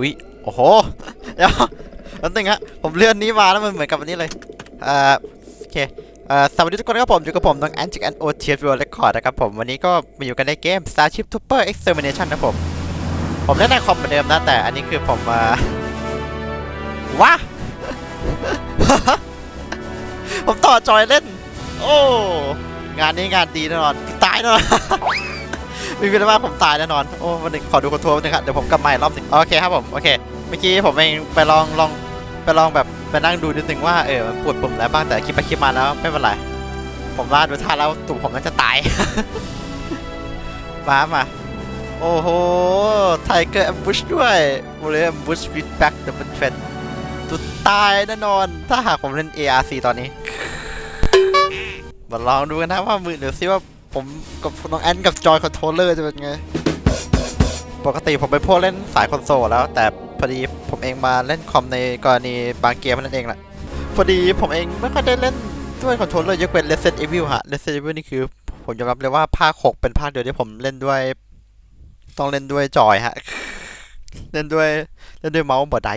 อุ้ยโอ้โหเดี๋ยวแป๊บนึงฮะผมเลื่อนนี้มาแล้วมันเหมือนกับอันนี้เลยเอ่อโอเคเอ่อสวัสดีทุกคนครับผมอยู่กับผมน้องแอนจิกแอนโอเทียร์วิวเรคคอร์ดนะครับผมวันนี้ก็มาอยู่กันในเกม Starship Trooper Extermination นะผมผมเล่นในคอมเหมือนเดิมนะแต่อันนี้คือผมมาว้าผมต่อจอยเล่น โอ้ งานนี้งานดีแน่นอนตายแน่นอน มีเวลาว่าผมตายแน่นอน โอ้วันหนึ่งขอดูคอนโทรลนึงครับเดี๋ยวผมกลับมาอีกรอบหนึงโอเคครับผมโอเคเมื่อกี้ผมเองไปลองลองไปลองแบบไปนั่งดูนิดนึงว่าเออมันปวดปุ่มแล้วบ้างแต่คลิปไปคลิปมาแล้วไม่เป็นไรผมว่าดูท่าแล้วตุ่มผมน่าจะตาย มามาโอ้โหไทเกอร์แอมบูชด้วยโอเลแอมบูชวิดแบ็กเดอะเทรนตุดตายแน่นอน ถ้าหากผมเล่น ARC ตอนนี้มาลองดูกันนะว่ามือเดี๋ยวซิว่า ผมกับน้องแอนกับจอยคอนโทรลเลอร์จะเป็นไง ปกติผมไปนพวกเล่นสายคอนโซลแล้ว แต่พอดีผมเองมาเล่นคอมในกรณีบางเกมนั่นเองแหละพอดีผมเองไม่ค่อยได้เล่นด้วยคอนโทรลเลอร์ยกเว้น Resident Evil ฮะ Resident Evil นี่คือผมยอมรับเลยว่าภาค 6 เป็นภาคเดียวที่ผมเล่นด้วย ต้องเล่นด้วยจอยฮะ เล่นด้วยเล่นด้วยเมาส์บอดได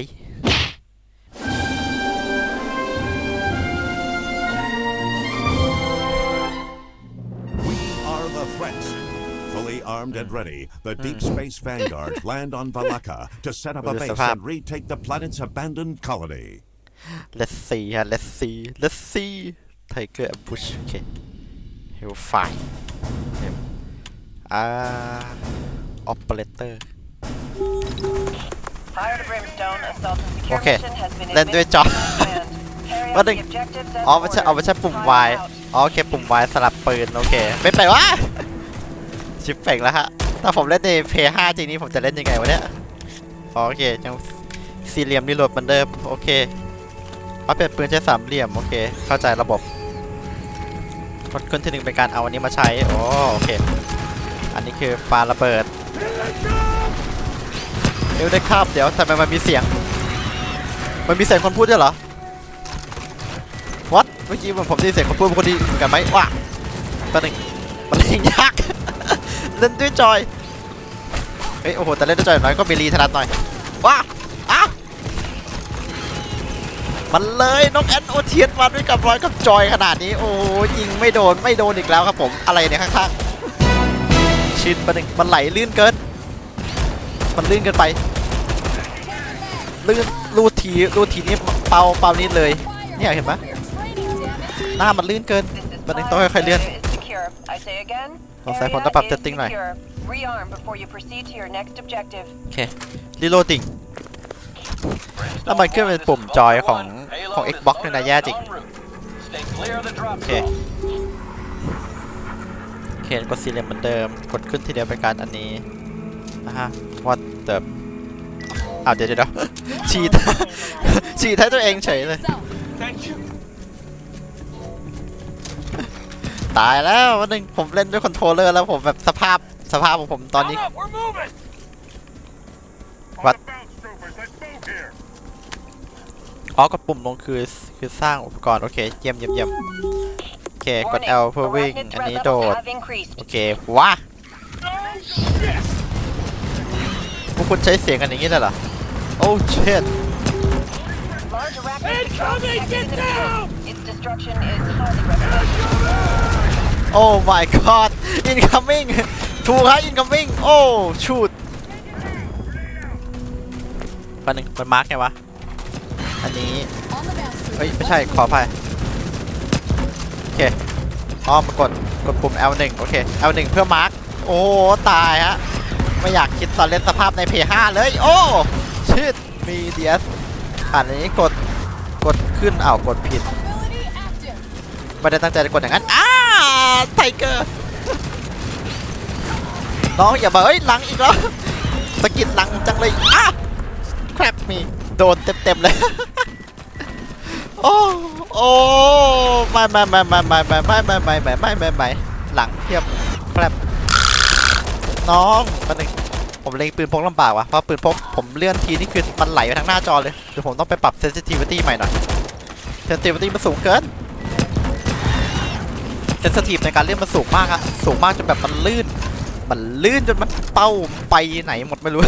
armed and ready, the Deep Space Vanguard land on Valaka to set up a What is the base map? and retake the planet's abandoned colony. Let's see ฮะ Let's see Let's see Tiger Ambush โอเค Hellfire อ่า Operator Fire to brimstone, assault and secure Okay. mission has been เล่นด้วยจอ admitted to command. Carry out ว่าหนึ่ง the objectives as อ๋อไม่ใช่ ordered. เอาไม่ใช่ปุ่ม Fire Y out. อ๋อโอเค ปุ่ม Y สลับปืน โอเค ไม่ไปวะ ชิปเฟกแล้วฮะ ถ้าผมเล่นใน P5 จริงนี้ผมจะเล่นยังไงวะเนี่ยโอเคยังสี่เหลี่ยมรีโหลดเหมือนเดิมโอเคเอาเปลี่ยนปืนใช้สามเหลี่ยมโอเค เข้าใจระบบกดขึ้นที่หนึ่งเป็นการเอาอันนี้มาใช้โอโอเค อันนี้คือปาระเบิดเดี๋ยวได้ครับเดี๋ยวทำไมมันมีเสียง มันมีเสียงคนพูดด้วยเหรอวัดเมื่อกี้ผมได้เสียงคนพูดคนดีเหมือนกันไหมว้าตัวหนึ่งมันเล่นยาก เล่นด้วยจอยเฮ้ยโอ้โหแต่เล่นด้วยจอยน้อยก็มีรีถนัดหน่อยว้าอ้ามันเลยน้องแอนโอเทียนมาด้วยกับรอยกับจอยขนาดนี้โอ้โหยิงไม่โดนไม่โดนอีกแล้วครับผมอะไรเนี่ยข้างๆชินประหนึ่งมันไหลลื่นเกิน มันลื่นเกินไปลื่นรูทีรูทีนี่เป่าเป่านิดเลยเนี่ยเห็นปะหน้ามันลื่นเกินมันต้องค่อยๆเลื่อน Area is secure. I say again, สงสัยผม area ต้องปรับ is setting หน่อย secure. Rearm before you proceed to your next objective. โอเครีโหลดติ่งแล้วมันขึ้นเป็นปุ่มจอยของของ Xbox ด้วยนะแย่จริง โอเค โอเคกดสี่เหลี่ยมเหมือนเดิม กดขึ้นทีเดียวเป็นการอันนี้นะฮะว่าเติบอ้าวเดี๋ยวเดี๋ยวเดี๋ยวฉีดฉีดให้ตัวเองเฉยเลย ตายแล้ววันหนึ่งผมเล่นด้วยคอนโทรลเลอร์แล้วผมแบบสภาพสภาพของผมตอนนี้ What? อ๋อกดปุ่มลงคือคือสร้างอุปกรณ์ โอเค เยี่ยมเยี่ยมเยี่ยมโอเค กด Warning, L เพื่อวิ่ง arachnid อัน threat นี้ levels โดด have increased. โอเคว้าพวกคุณใช้เสียงกันอย่างนี้เลยเหรอ โอ้เชิด Large arachnid patrol detected in the field. Its destruction is highly recommended. โอ้ my god incoming ถูกฮะ incoming โอ้ชูดปันหนึ่งมันมาร์กไงวะ อันนี้ เฮ้ย ไม่ใช่ ขออภัยโอเคอ๋อมากด กดปุ่ม L1 โอเค L1 เพื่อมาร์กโอ้ ตายฮะ ไม่อยากคิดตอนเล่นสภาพใน P5 เลย โอ้ชิดมี DS อ่านอันนี้กด กดขึ้นอ้าวกดผิด ไม่ได้ตั้งใจจะกดอย่างนั้น ไทเกอร์น้องอย่ามาเอ้ยหลังอีกแล้วสกิดหลังจังเลยอ้าแครบมีโดนเต็มๆเลยโอ้โอ้ไม่ไม่ไม่ไม่ไม่ไม่ไม่ไม่ไม่ไม่ไม่ไม่ไม่หลังเทียบแครบน้องมาหนึ่งผมเล็งปืนพกลำบากว่ะเพราะปืนพกผมเลื่อนทีนี่คือมันไหลไปทางหน้าจอเลยเดี๋ยวผมต้องไปปรับ sensitivity ใหม่หน่อย sensitivity มันสูงเกิน เซนสทีฟในการเล่นมันสูงมากอะสูงมากจนแบบมันลื่น มันลื่นจนมันเป้าไปไหนหมดไม่รู้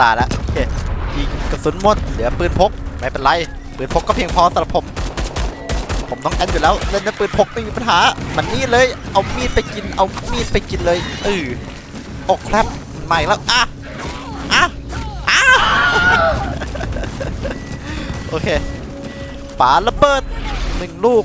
ตายล้วโอเคยิงกระสุนหมดเหลือปืนพกไม่เป็นไรปืนพกก็เพียงพอสำหรับผม ผมต้องแอนอยู่แล้วเล่นในปืนพกไม่มีปัญหา มันนี่เลยเอามีดไปกินเอามีดไปกินเลยเออโอกครับใหม่แล้วอะอะอะโอเคปาระเบิดหนึ่งลูก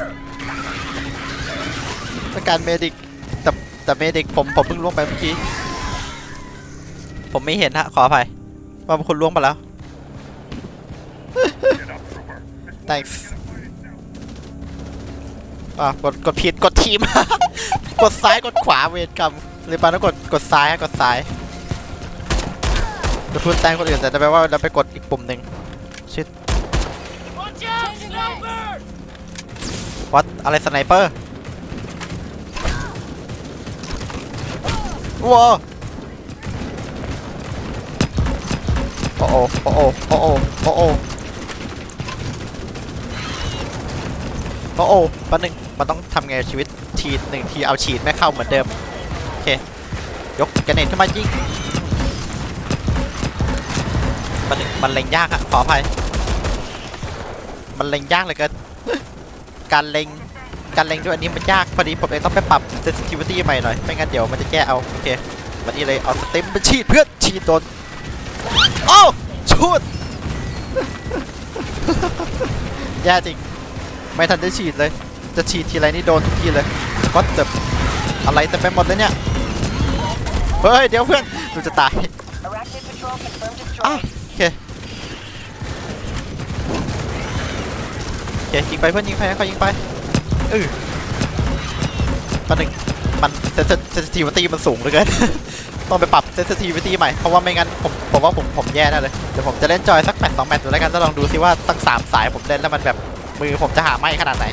อะอะเป็นการเมดิกแต่แต่เมดิกผมผมเพิ่งล่วงไปเมื่อกี้ ผมไม่เห็นฮะขออภัยว่าคุณล่วงไปแล้ว thanks อะกดกดผิดกดทีม กดซ้ายกดขวาเวรกรรมหรือปาต้องกดกดซ้ายฮะกดซ้ายจะพูดแตงคนอื่นแต่จะแปลว่าเราไปกดอีกปุ่มหนึ่งชิดวัดอะไรสไนเปอร์ ว้าวโอ้โอ้โอ้โอ้โอ้โอ้โอ้โอ้โอ้โอ้แป๊บนึงมันต้องทำไงชีวิตทีหนึ่งทีเอาฉีดไม่เข้าเหมือนเดิม โอเค ยกกระเน็ตขึ้นมายิงมันมันเล็งยากอะขออภัย มันเล็งยากเลยเกินการเล็ง การเล็งด้วยอันนี้มันยากพอดีผมเองต้องไปปรับ sensitivity ใหม่หน่อยไม่งั้นเดี๋ยวมันจะแก้เอาโอเควันนี้เลยเอาสเต็มไปฉีดเพื่อนฉีดโดนโอ้ชุดแย่จริง ไม่ทันได้ฉีดเลย จะฉีดทีไรนี่โดนทุกทีเลยก็จะอะไรเต็มไปหมดเลยเนี่ยเฮ้ยเดี๋ยวเพื่อนดูจะตาย Arachnid patrol confirmed อะ destroyed. โอเคโอเคยิงไปเพื่อนยิงไปให้เขายิงไป เออตอนหนึ่งมันเซนซิทีวิตี้มันสูงเหลือเกิน ต้องไปปรับเซนซิทีวิตี้ใหม่ เพราะว่าไม่งั้นผมผมว่าผมผมแย่แน่เลย เดี๋ยวผมจะเล่นจอยสักแมตช์สองแมตช์ดูแล้วกันแล้วลองดูซิว่าสักสามสายผมเล่นแล้วมันแบบมือผมจะหาไหมขนาดไหน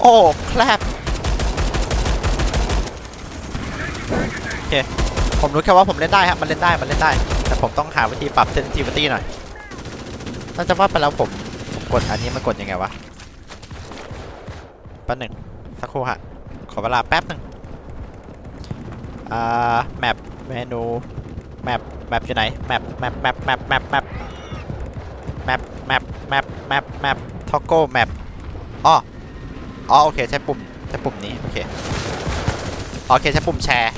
โอ้แคลบโอเค ผมรู้แค่ว่าผมเล่นได้ครับมันเล่นได้มันเล่นได้ แต่ผมต้องหาวิธีปรับ sensitivity หน่อยน่าจะว่าไปแล้วผม กดอันนี้มันกดยังไงวะแป๊บหนึ่งสักครู่ฮะ ขอเวลาแป๊บหนึ่งอ่าแมปเมนูแมปแมปอยู่ไหนแมปแมปแมปแมปแมปแมปแมปแมปแมปแมปแมปท็อกโก้แมปอ๋ออ๋อโอเคใช้ปุ่มใช้ปุ่มนี้โอเคโอเคใช้ปุ่มแชร์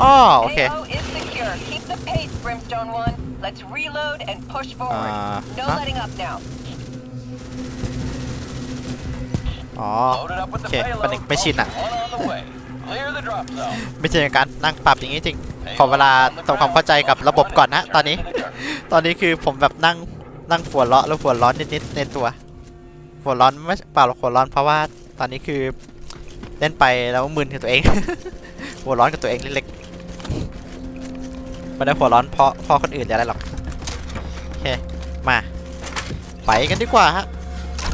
อ๋อโอเค AO is secure. Keep the pace, Brimstone One. Let's reload and push forward. Uh, no huh? letting up now. อ๋อ Loaded up with the โอเค payload. ประเด็นไม่ชินอะ One on the way. Clear the drop zone. ไม่ใช่การนั่งปรับอย่างนี้จริง ขอเวลาทำความเข้าใจกับระบบก่อนนะ ตอนนี้ ตอนนี้คือผมแบบนั่งนั่งหัวเราะแล้วหัวร้อนนิดๆในตัวหัวร้อนไม่เปล่าหรอกหัวร้อนเพราะว่าตอนนี้คือเล่นไปแล้วมึนกับตัวเอง หัวร้อนกับตัวเองเล็กๆ ไม่ได้หัวร้อนเพราะเพราะคนอื่นอะไรหรอกโอเคมาไปกันดีกว่าฮะ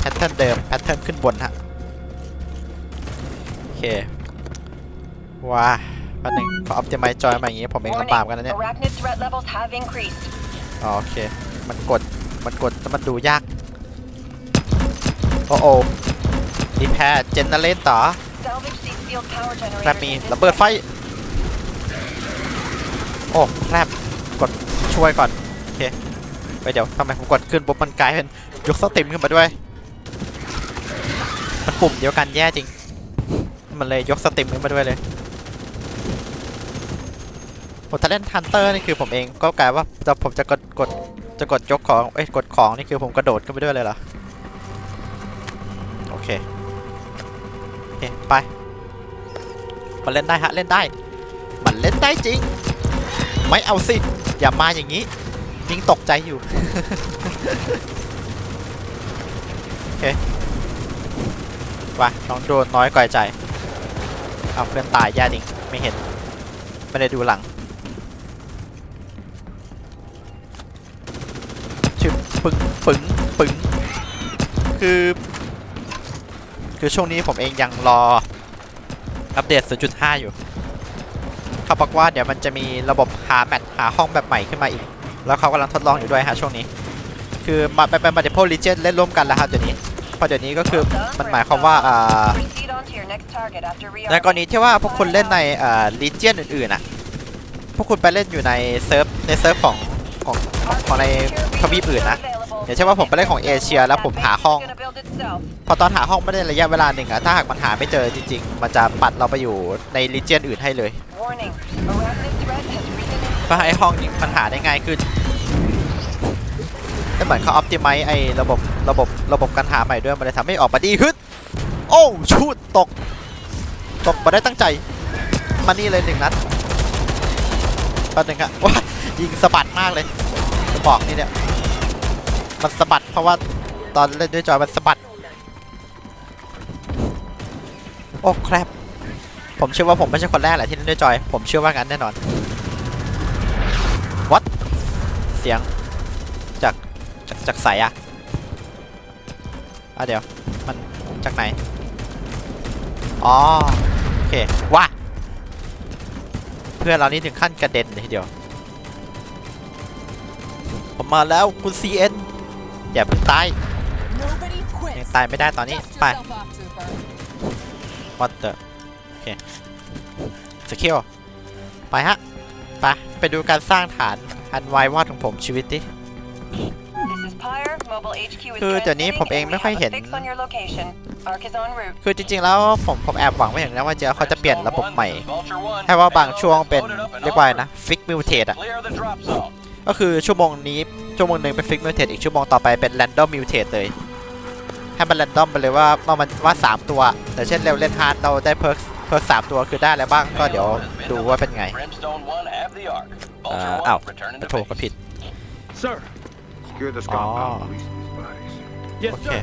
แพทเทิร์นเดิมแพทเทิร์นขึ้นบนฮะโอเคว้าแป๊บนึงขอ optimize จอยมาอย่างงี้ผมเองลำบากกันนะเนี่ย Arachnid threat levels have increased. อ๋อโอเคมันกดมันกดแล้วมันดูยากโอ้โอรีแพร์เจนเนเรตต่อ Salvage these field power แครบ generators. มี in this ระเบิดไฟ โอ้แครบกดช่วยก่อน โอเค ไปเดี๋ยวทำไมผมกดขึ้นปุ๊บมันกลายเป็นยกสต็มขึ้นมาด้วย มันปุ่มเดียวกันแย่จริง มันเลยยกสต็มขึ้นมาด้วยเลยผมถ้าเล่นทันเตอร์นี่คือผมเองก็กลายว่าจะผมจะกดกดจะกดยกของ เอ้ยกดของนี่คือผมกระโดดขึ้นไปด้วยเลยเหรอ โอเค โอเค ไป มันเล่นได้ฮะ เล่นได้ มันเล่นได้จริง ไม่เอาสิ อย่ามาอย่างนี้ยิงตกใจอยู่ โอเคว่าน้องโดนน้อยกว่าใจ เอาเพื่อนตายแย่ดิง ไม่เห็น ไม่ได้ดูหลังชึบปึ้งปึ้งปึ้งคือ คือช่วงนี้ผมเองยังรอ อัปเดต 0.5 อยู่เขาบอกว่าเดี๋ยวมันจะมีระบบาแมทหาห้องแบบใหม่ขึ้นมาอีก แล้วเขากำลังทดลองอยู่ด้วยฮะช่วงนี้ คือมาเป็นเป็นมัลติเพลิเจนเล่นร่วมกันแล้วครับเดี๋ยวนี้พอเดี๋ยวนี้ก็คือมันหมายความว่าอ่าในกรณีที่ว่าพวกคุณเล่นในอ่อลีเจียนอื่นๆน่ะพวกคุณไปเล่นอยู่ในเซิร์ฟในเซิร์ฟของของของของในทวีปอื่นนะอย่างเช่นว่าผมไปเล่นของเอเชีย แล้วผมหาห้อง พอตอนหาห้องไม่ได้ระยะเวลาหนึ่งอะถ้าหากมันหาไม่เจอจริง ๆ มันจะปัดเราไปอยู่ในลีเจียนอื่นให้เลย risen in เพื่อให้ห้องนี้มันหาได้ง่ายขึ้นแต่เหมือนเขาออ t ติไมไอ้ระบบระบบระบบการหาใหม่ด้วยมันเลยทำให้ออกมาดีขึ้นโอ้ชูดตก ตกมาได้ตั้งใจ มานี่เลยหนึ่งนัดแป๊บนึงอะว้ายิงสะบัดมากเลยจะบอกนี่เนี่ยมันสะบัดเพราะว่าตอนเล่นด้วยจอยมันสะบัดโอ้แครบผมเชื่อว่าผมไม่ใช่คนแรกแหละที่เล่นด้วยจอย ผมเชื่อว่างั้นแน่นอน เสียงจากจากจากใสอะอะเดี๋ยว มันจากไหน อ๋อ โอเค ว้าเพื่อนเรานี่ถึงขั้นกระเด็นเลยทีเดียว ผมมาแล้วคุณ CN อย่าเพิ่งตาย Nobody ยัง quits. ตายไม่ได้ตอนนี้ Dust ไป yourself off, trooper. what the โอเคสกิลไปฮะ ไป ไปดูการสร้างฐาน อันไวายวอดของผมชีวิตดิ คือเดี๋ยวนี้ผมเองไม่ค่อยเห็น คือจริงๆแล้วผมผมแอบหวังไว้อย่างนั้นว่าจะเขาจะเปลี่ยนระบบใหม่ ให้ว่าบางช่วงเป็นเรียกว่าอะไร armored. นะฟิกมิวเทสอะก็คือชั่วโมงนี้ชั่วโมงหนึ่งเป็นฟิกมิวเทสอีกชั่วโมงต่อไปเป็นแรนดอมมิวเทสเลย ให้มันแรนดอมไปเลยว่ามันว่า 3 ตัว แต่เช่นเร็วเล่นฮาร์ดเราได้เพิร์ก พิร์กสามตัวคือได้แล้วบ้างก็เดี๋ยวดูว่าเป็นไง Brimstone One have the arc. เอ่ Vulture ออ้าว One returning จะ to ถูก base. ก็ผิด Sir. Secure this Oh. compound. Release these bodies. Yes, โอเค sir.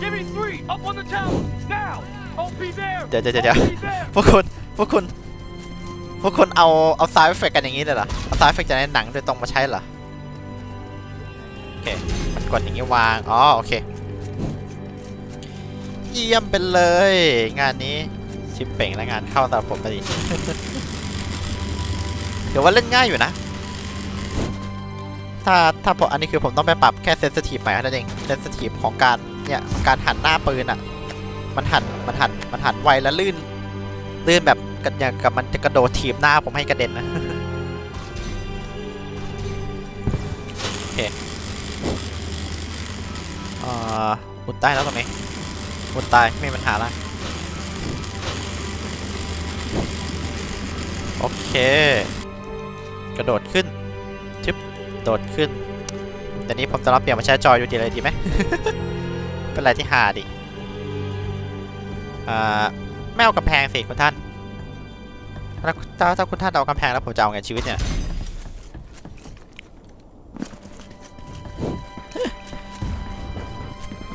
Give me three. Up on the tower. Now. I'll be there. เดี๋ยวเดี๋ยวเดี๋ยว I'll be there. พวกคุณพวกคุณพวกคุณเอาเอาซาวด์เอฟเฟกกันอย่างนี้เลยเหรอเอาซาวด์เอฟเฟกจากในหนังโดยตรงมาใช้เหรอโอเคมันกดอย่างนี้วางอ๋อโอเคเยี่ยมไปเลย งานนี้ ชิปเป่งและงานเข้าตามผมพอดีเดี๋ยวว่าเล่นง่ายอยู่นะ ถ้าถ้าผมอันนี้คือผมต้องไปปรับแค่เซนซิทีฟใหม่เท่านั้นเองเซนซิทีฟของการเนี่ยของการหันหน้าปืนอะ มันหันมันหันมันหันไวและลื่น ลื่นแบบกันอย่างกับมันจะกระโดดถีบหน้าผมให้กระเด็นนะโอเคเอ่อมุดใต้แล้วตรงนี้มุดใต้ไม่มีปัญหาละ อเค กระโดดขึ้นชึบโดดขึ้น แต่นี้ผมจะรับเปลี่ยนมาใช้จอยยูดีเลยดีไหม เป็นอะไรที่หาดิอ่าไม่เอากำแพงสิคุณท่าน ถ้าถ้าถ้าคุณท่านเอากำแพงแล้วผมจะเอาไงชีวิตเนี่ย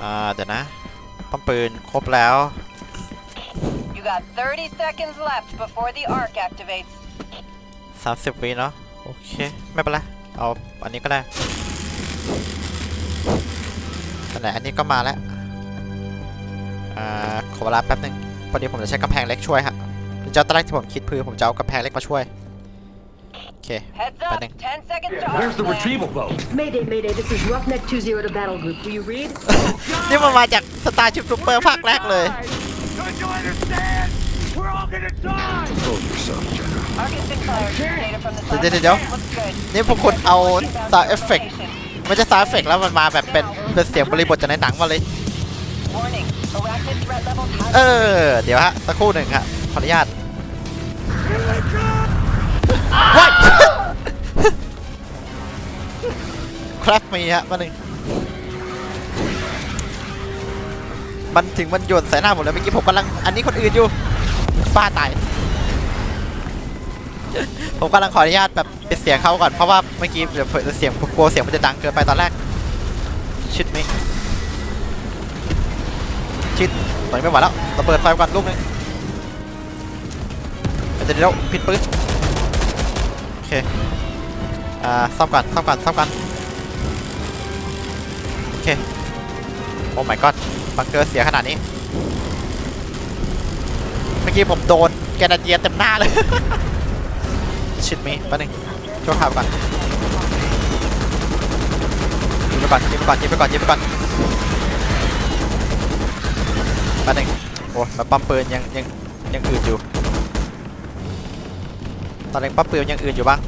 อ่าเดี๋ยวนะป้อมปืนครบแล้ว You got 30 seconds left before the arc activates. 30วิเนาะโอเคไม่เป็นไรเอาอันนี้ก็ได้นั่นแหละอันนี้ก็มาแล้วอ่าขอเวลาแป๊บนึงพอดีผมจะใช้กำแพงเล็กช่วยฮะเจ้าตอนแรกที่ผมคิดคือผมจะเอากำแพงเล็กมาช่วยโอเค Heads up. Pending. 10 seconds to Where's arc the plan. retrieval boat? Mayday, Mayday, this is Roughneck 2-0 to Battle Group. Do you read? นี่มันมาจากสตาร์ชิปซูเปอร์ภาคแรกเลย Don't you understand? We're all gonna die. Hold yourself, General. Arc has been fired. Data from the เดี๋ยว side เดี๋ยว looks good. นี่พวกคุณเอาซาวเอฟเฟกไม่ใช่ซาวเอฟเฟกแล้วมันมาแบบเป็นเป็นเสียงบริบทจากในหนังมาเลย Warning. Arachnid threat level เอ has อ เดี๋ยวฮะ สักครู่หนึ่งฮะขออนุญาตว้าย ครับมีฮะมาหนึ่งมันถึงมันโยนใส่หน้าผมแล้วเมื่อกี้ผมกำลังอันนี้คนอื่นอยู่ ฟ้าตาย ผมกำลังขออนุญาตแบบปิดเสียงเขาก่อน เพราะว่าเมื่อกี้เดี๋ยวเสียงกลัวเสียงมันจะดังเกินไปตอนแรก ชิดไหมชิดตอนนี้ไม่ไหวแล้วระเบิดไฟก่อนลูกหนึงดี๋ยวเดี๋ยวผิดปืนโอเค อ่าซ่อมก่อนซ่อมก่อนซ่อมก่อนโอเค โอ้ my god บังเกอร์เสียขนาดนี้เมื่อกี้ผมโดนแกนาเดียเต็มหน้าเลย ชิดมีแป๊บนึงช่วยข่าวก่อนยิงไปก่อนยิงไปก่อนยิงไปก่อนยิงไปก่อนแป๊บนึงโอ้แล้วปั๊มปืนยังยังยังอื่นอยู่ ตอนนี้ปั๊มปืนยังอื่นอยู่บ้าง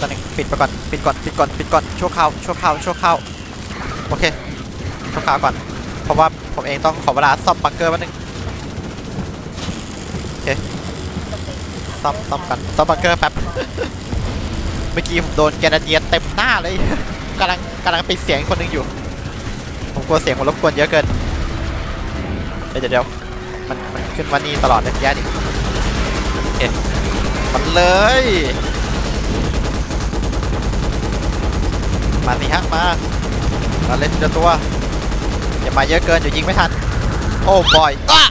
ตอนนี้ปิดไปก่อนปิดก่อนปิดก่อนปิดก่อนชั่วคราวชั่วคราวชั่วคราวโอเคชั่วคราวก่อน เพราะว่าผมเองต้องขอเวลาซ่อมบังเกอร์แป๊บนึงโอเคซ่อมซ่อมกันซ่อมบังเกอร์แป๊บเมื่อกี้ผมโดนแกนาเดียเต็มหน้าเลยกำลังกำลังไปดเสียงคนหนึงอยู่ ผมกลัวเสียงมันรบกวนเยอะเกินเดี๋ยวเดี๋ยวมันมันขึ้นวันนี้ตลอดเลยแย่ดิโอเคมันเลยมาสิฮะมามาเล่นทีละตัว อย่ามาเยอะเกินเดี๋ยวยิงไม่ทัน โอ้บอยอ้า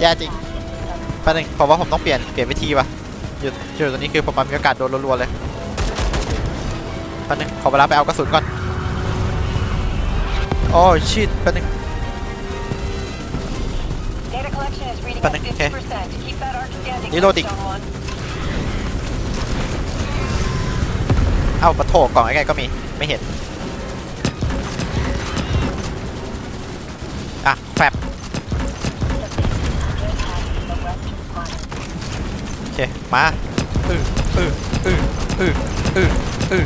แย่จริงแป๊บนึงเพราะว่าผมต้องเปลี่ยนเปลี่ยนวิธีว่ะอยู่อยู่ตรงนี้คือผมมีโอกาสโดนรัวๆเลยแป๊บนึงขอเวลาไปเอากระสุนก่อนโอ้ชิตแป๊บนึง Data collection is reading Panic, at okay. 50%. Keep that arc standing. Reloading. Zone one. เอ้าปะโถกล่องใกล้ๆก็มีไม่เห็น มาอืออืออืออืออืออือ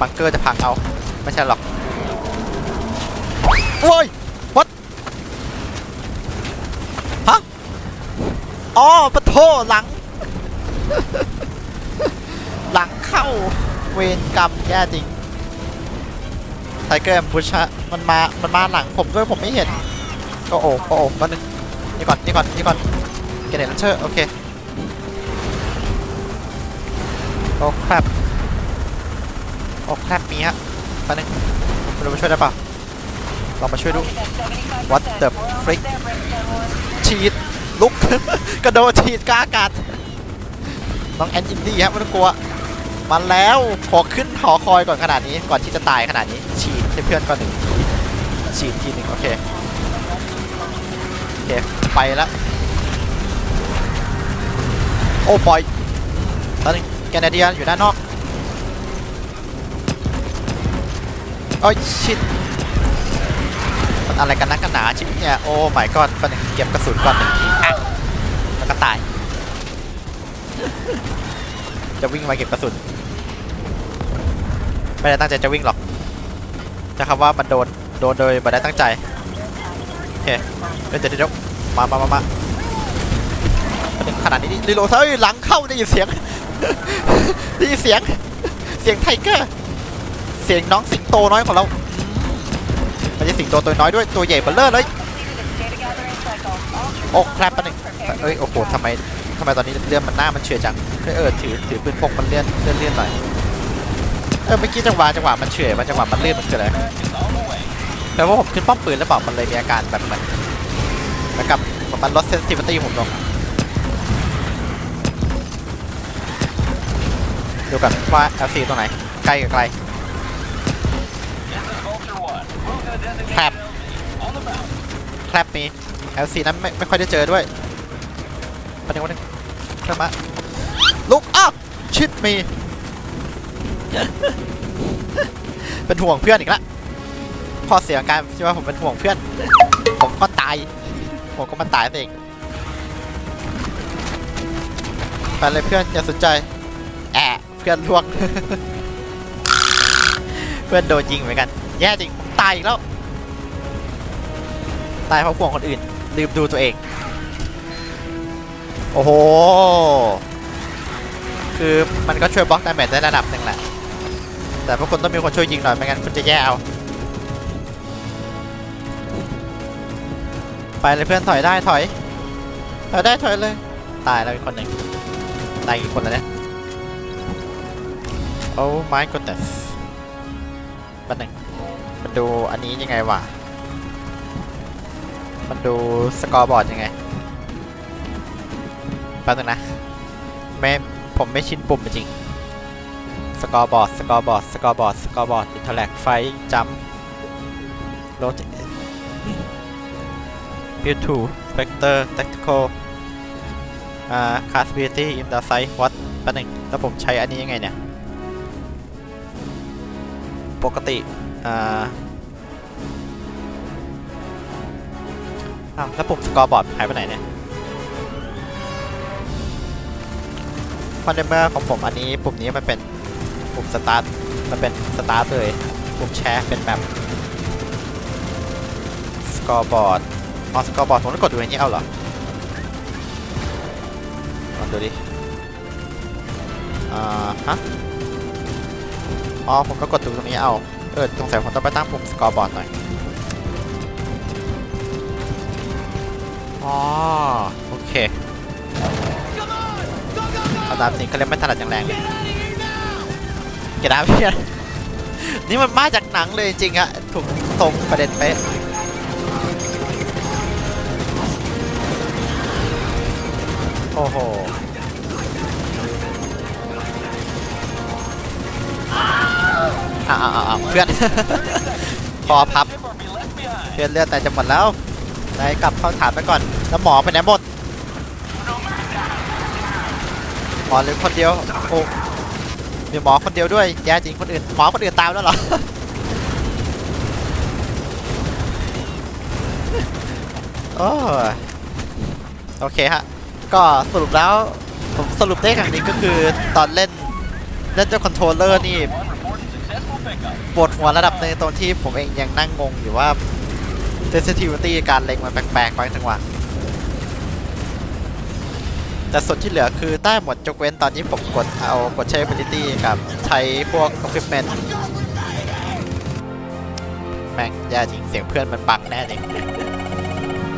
บังเกอร์จะพังเอา ไม่ใช่หรอกโอ้ย what ฮะอ๋อปะโถหลัง หลังเข้าเวรกรรมแย่จริงไทเกอร์แอมบูชฮะมันมา มันมาหลังผมด้วยผมไม่เห็นโอ้โหโอ้โหมาหนึ่ง นี่ก่อนนี่ก่อนนี่ก่อนเกเนตเชอร์โอเคโอ้ครับโอ้ครับมีฮะมาหนึ่งมาดูมาช่วยได้ปล่าลองมาช่วยดู What the frick ฉีดลุก กระโดดฉีดกลาอากาศน้องแอนอินดี้ครับไม่ต้องกลัวมาแล้วขอขึ้นหอคอยก่อนขนาดนี้ก่อนที่จะตายขนาดนี้ ฉีดให้เพื่อนก่อนหนึ่งฉีดทีหนึ่งโอเคโอเค ไปแล้ว โอ้ปล่อยตอนนี้แกนาเดียอยู่ด้านนอกโอ้ยชิดมันอะไรกันนักกันหนาชิบเนี่ยโอ้ my god ก่อนหนึ่งเก็บกระสุนก่อนหนึ่งทีอะแล้วก็ตาย จะวิ่งมาเก็บกระสุน ไม่ได้ตั้งใจจะวิ่งหรอกจะคำว่ามันโดนโดนโดยไม่ได้ตั้งใจโอเคเดี๋ยวเดี๋ยวเดี๋ยว มามามามาเด็นขนาดนี้นี่รีโหลดเฮ้ยหลังเข้าได้ยินเสียง ได้ยินเสียง เสียงไทเกอร์ เสียงน้องสิงโตน้อยของเรามไม่ใช่สิงโตตัวน้อยด้วย ตัวใหญ่เบ้อร่อเลย โอ้ครับปะเด็น prepare เอ้ย โอ้โหทำไมทำไมตอนนี้เลื่อนมันหน้ามันเฉื่อยจังเฮ้ยเออถือถือปืนพกมันเลื่อนเลื่อนเลื่อนหน่อยเออเมื่อกี้จังหวะจังหวะมันเฉื่อยมันจังหวะมันเลื่อนมันคืออะไรแปลว่าผมขึ้นป้อมปืนหรือเปล่ามันเลยมีอาการแบบเหมือน เหมือนกับมันลดเซนซิทิวิตี้ผมลงดูกันว่า LC ตรงไหน ใกล้กับไกล This is Vulture 1. Who's gonna designate Crap. LZ? On the mount. แคลปมี LC นั้นไม่ไม่ค่อยได้เจอด้วยประเด็นวันนึงเข้ามาลุกอ้าวชิดมี เป็นห่วงเพื่อนอีกละพอเสียงการที่ว่าผมเป็นห่วงเพื่อน ผมก็ตาย ผมก็มาตายซะเองไปเลยเพื่อนอย่าสนใจแอะเพื่อนล่วงเพื่อนโดนยิงเหมือนกัน แย่จริงผมตายอีกแล้ว ตายเพราะห่วงคนอื่นลืมดูตัวเอง โอ้โห คือมันก็ช่วยบล็อกดาเมจได้ระดับหนึ่งแหละ แต่พวกคุณต้องมีคนช่วยยิงหน่อยไม่งั้นคุณจะแย่เอา ไปเลยเพื่อนถอยได้ถอยถอยได้ถอยเลย ตายแล้วอีกคนหนึ่งตายอีกคนแล้วเนี่ย Oh my goodness ป๊บนึงมันดูอันนี้ยังไงวะมันดูสกอร์บอร์ดยังไงแป๊บนึงนะไม่ผมไม่ชินปุ่มจริงสกอร์บอร์ดสกอร์บอร์ดสกอร์บอร์ดสกอร์บอร์ดอินเทอร์แลกไฟจัมโรเต บิวทูสเปกเตอร์แท็กติคอลอ่าคาสบิลิตี้อินดาไซด์วัดแป๊บนึงแล้วผมใช้อันนี้ยังไงเนี่ย ปกติ อ่าอ้าวแล้วปุ่มสกอร์บอร์ดหายไปไหนเนี่ยเพราะในเมื่อของผมอันนี้ปุ่มนี้มันเป็นปุ่มสตาร์ทมันเป็นสตาร์ทเลย ปุ่มแชร์เป็นแบบสกอร์บอร์ด อ๋อสกอร์บอร์ดผมต้องกดดูอย่างนี้เอาเหรอลองดูดิ อ่าฮะ อ๋อผมต้องกดดูตรงนี้เอา เออสงสัยผมต้องไปตั้งปุ่มสกอร์บอร์ดหน่อย อ๋อโอเคเอาตามสิงเขาเรียกไม่ถนัดอย่างแรงเลยเกดาพี่ยนี่มันมาจากหนังเลยจริงอะถูกตรงประเด็นเป๊ะ อ้โหอ้าวอ้าวอ้าวเพื่อน คอพับ Or be left behind. เพื่อนเลือดแต่จะหมดแล้วนายกลับเข้าฐานไปก่อน แล้วหมอไปไหนหมด หมอเหลือคนเดียว โอ้มีหมอคนเดียวด้วย แย่จริงคนอื่น หมอคนอื่นตามแล้วเหรอ โอ้ยโอเคฮะ ก็สรุปแล้วผมสรุปได้อย่างนี้ก็คือตอนเล่นเล่นด้วยคอนโทรลเลอร์นี่ปวดหัวระดับหนึ่งตรงที่ผมเองยังนั่งงงอยู่ว่า sensitivity การเล็งมันแปลกๆบางจังหวะแต่ส่วนที่เหลือคือได้หมดยกเว้นตอนที่ผมกดเอากดใช้ ability กับใช้พวก equipment แม่งแย่จริงเสียงเพื่อนมันบังแน่จริง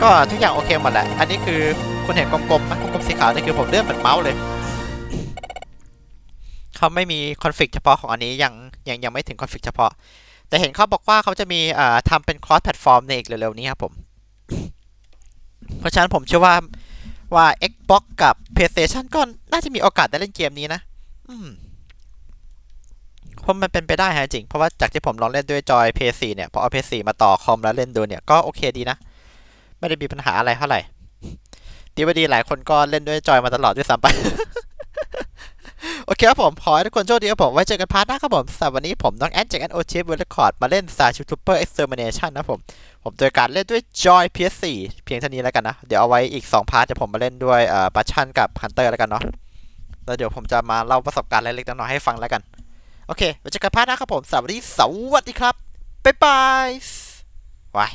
ก็ทุกอย่างโอเคหมดแหละ อันนี้คือ คุณเห็นกลมๆไหมกลมๆสีขาวนี่คือผมเลื่อนเหมือนเมาส์เลย เขาไม่มีคอนฟิกเฉพาะของอันนี้ยังยังยังไม่ถึงคอนฟิกเฉพาะ แต่เห็นเขาบอกว่าเขาจะมีอ่าทำเป็นคอร์สแพลตฟอร์มในอีกเร็วๆนี้ครับผม เพราะฉะนั้นผมเชื่อว่าว่า Xbox กับ PlayStation ก็น่าจะมีโอกาสได้เล่นเกมนี้นะ อืมเพราะมันเป็นไปได้ฮะจริง เพราะว่าจากที่ผมลองเล่นด้วยจอย PS4 เนี่ย พอเอา PS4 มาต่อคอมแล้วเล่นดูเนี่ย ก็โอเคดีนะ ไม่ได้มีปัญหาอะไรเท่าไหร่ ดีวดีหลายคนก็เล่นด้วยจอยมาตลอดด้วยซ้ำไป โอเคครับผม ขอให้ทุกคนโชคดีครับผม ไว้เจอกันพาร์ทหน้าครับผมสำหรับวันนี้ผมน้องแอนจากแอนโอชิฟเวลคอร์ดมาเล่น Star Trooper Extermination นชันนะผม ผมโดยการเล่นด้วย Joy PS4 เพียงเท่านี้แล้วกันนะ เดี๋ยวเอาไว้อีก 2 พาร์ทจะผมมาเล่นด้วยเอ่อปัชชันกับ Hunter แล้วกันเนาะแล้วเดี๋ยวผมจะมาเล่าประสบการณ์เล็กๆน้อยๆให้ฟังแล้วกัน โอเคไว้เจอกันพาร์ทหน้าครับผมสำหรับวันนี้สวัสดีครับบ๊ายบายว้าย